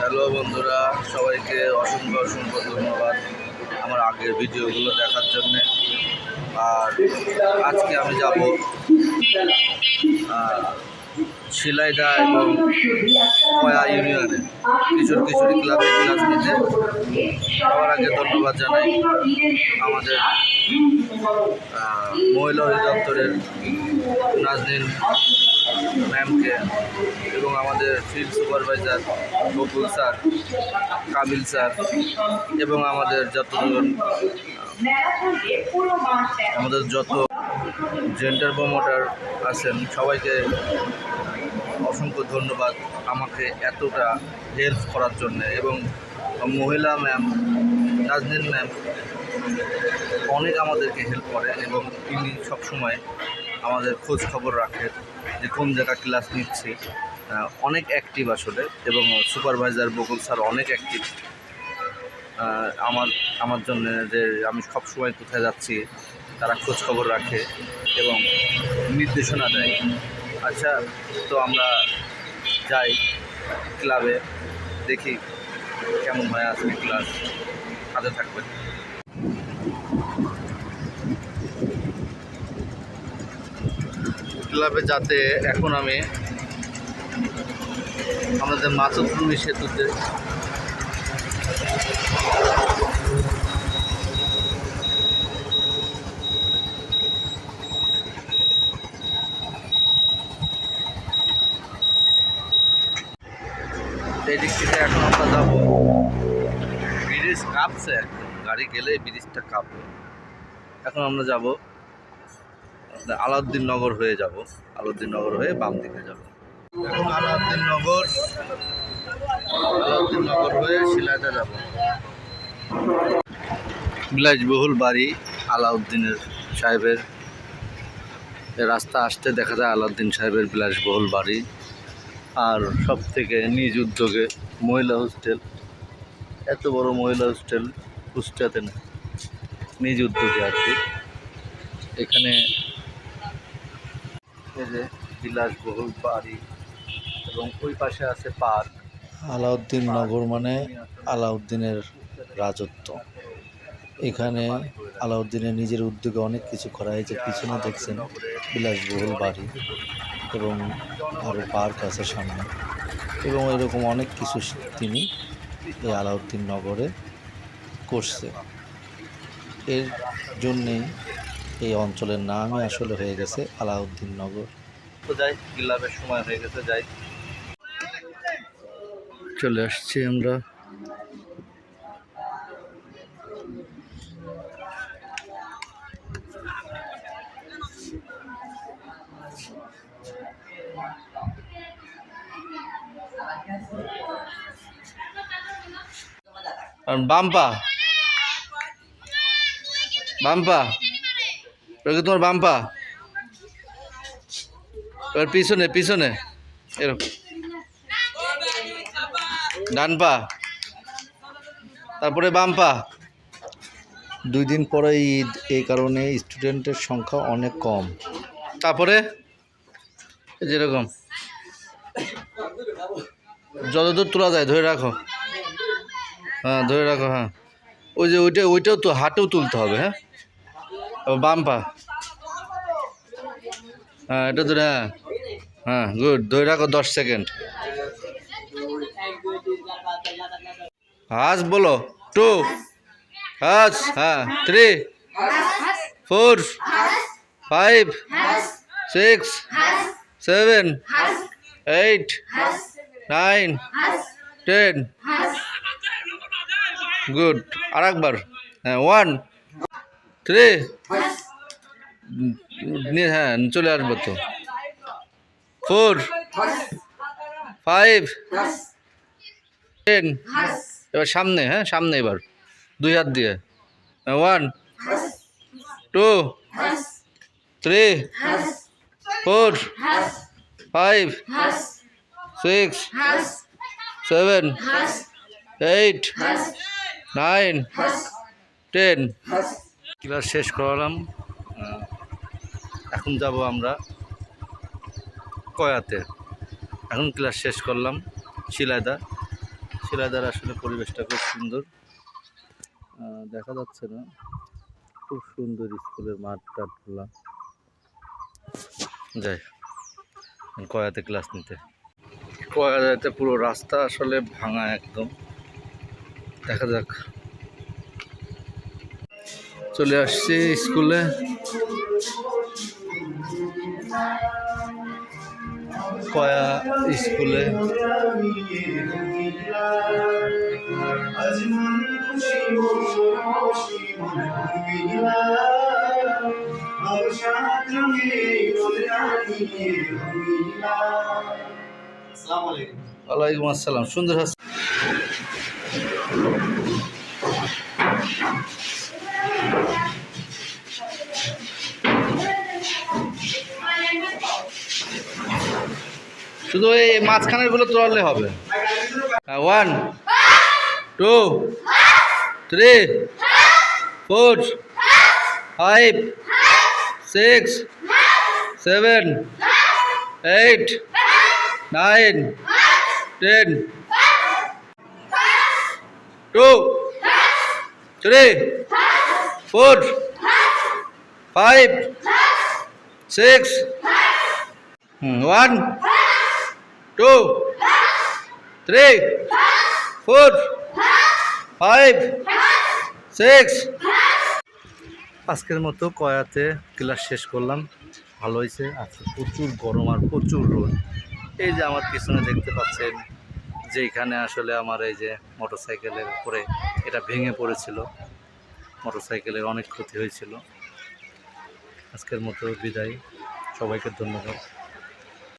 Hello বন্ধুরা, সবাইকে অসংখ্য অসংখ্য ধন্যবাদ আমার আগের ভিডিওগুলো দেখার জন্যে। আর আজকে আমি যাব শিলাইদা এবং কয়া ইউনিয়নে, কিশোর কিশোরী ক্লাবে ক্লাস নিতে সবার আগে ধন্যবাদ জানাই আমাদের মহিলা অধিদপ্তরের নাজনীন ম্যামকে এবং আমাদের field supervisor Bakul sir Kabil sir এবং আমাদের যতজন, আমাদের যত জেন্টার প্রমোটার আছেন, সবাইকে অসংখ্য ধন্যবাদ আমাকে এতটা হেল্প করার জন্য এবং মহিলা ম্যাম, নাজনীন ম্যাম অনেক আমাদেরকে হেল্প করে এবং তিনি সবসময় আমাদের খোঁজ খবর রাখেন যে কোন জায়গা ক্লাস নিচ্ছে। অনেক অ্যাক্টিভ আসলে এবং সুপারভাইজার বকুল স্যার অনেক অ্যাক্টিভ আমার আমার জন্য যে আমি সব সময় কোথায় যাচ্ছি, তারা খোঁজ খবর রাখে এবং নির্দেশনা দেয়। আচ্ছা তো আমরা যাই ক্লাবে দেখি কেমন হয় আজকে ক্লাস হাতে থাকবে ক্লাবে যাতে এখন আমি আমাদের মাছুদ্রুমি সেতুতে এই দিক থেকে এখন আমরা যাব ব্রিজ কাঁপছে গাড়ি গেলে ব্রিজটা কাঁপবে। এখন আমরা যাব আলাউদ্দিন নগর হয়ে যাব। আলাউদ্দিন নগর হয়ে বাম দিকে যাব। এখন আলাউদ্দিন নগর আলাউদ্দিন নগর হয়ে শিলাইদা যাব। বিলাসবহুল বাড়ি আলাউদ্দিনের সাহেবের। রাস্তা আসতে দেখা যায় আলাউদ্দিন সাহেবের বিলাসবহুল বাড়ি। আর সব থেকে নিজ উদ্যোগে মহিলা হোস্টেল। এত বড় মহিলা হোস্টেল কুষ্টিয়াতে না নিজ উদ্যোগে আর কি। এখানে এই যে বিলাসবহুল বাড়ি এবং ওই পাশে আছে পার্ক। আলাউদ্দিন নগর মানে আলাউদ্দিনের রাজত্ব। এখানে আলাউদ্দিনের নিজের উদ্যোগে অনেক কিছু করা হয়েছে। পিছনে দেখছেন বিলাসবহুল বাড়ি এবং আরও পার্ক আছে সামনে। এবং এরকম অনেক কিছু তিনি এই আলাউদ্দিন নগরে করছে। এর জন্যেই এই অঞ্চলের নামই আসলে হয়ে গেছে আলাউদ্দিন নগর। তো যাই গিলাপের সময় হয়ে গেছে যাই। চলে আসছি আমরা। বাম্পা বাম্পা। ওটা কি তোমার বাম্পা এবার পিছনে পিছনে। এরকম ডান পা। তারপরে বাম পা। দুই দিন পরে ঈদ এই কারণে স্টুডেন্টের সংখ্যা অনেক কম। তারপরে? যেরকম যতদূর তোলা যায় ধরে রাখো। হ্যাঁ ধরে রাখো হ্যাঁ। ওই যে ওইটা ওইটাও তো হাটেও তুলতে হবে হ্যাঁ? বাম পা। হ্যাঁ এটা ধরে হ্যাঁ হ্যাঁ গুড ধরে রাখো দশ সেকেন্ড হাস বলো টু হাস হ্যাঁ three four five six seven eight nine ten good আর একবার হ্যাঁ ওয়ান থ্রি হ্যাঁ চলে আসব তো। ফোর ফাইভ টেন এবার সামনে হ্যাঁ সামনে এবার। দুই হাত দিয়ে। One two three four five six seven eight nine ten class শেষ করালাম। এখন যাব আমরা কয়াতে। এখন ক্লাস শেষ করলাম, শিলাইদা। শিলাদার আসলে পরিবেশটা খুব সুন্দর। দেখা যাচ্ছে না। খুব সুন্দর স্কুলের মাঠ টাটগুলা যাই, কয়াতে ক্লাস নিতে। কয়াতে পুরো রাস্তা আসলে ভাঙা একদম। দেখা যাক। চলে আসছি স্কুলে কয়া স্কুলে? ওয়ালাইকুম আসসালাম সুন্দর হাস শুধু এই মাঝখানেরগুলো তোলালে হবে। One two three four five six seven eight nine ten two three four five six one two three four five six আজকের মতো কয়াতে ক্লাস শেষ করলাম। ভালো হয়েছে। আজকে প্রচুর গরম আর প্রচুর রোদ। এই যে আমার পিছনে দেখতে পাচ্ছেন যে এখানে আসলে আমার এই যে মোটরসাইকেলের উপরে এটা ভেঙে পড়েছিল। মোটরসাইকেলের অনেক ক্ষতি হয়েছিল। আজকের মতো বিদায়। সবাইকে ধন্যবাদ।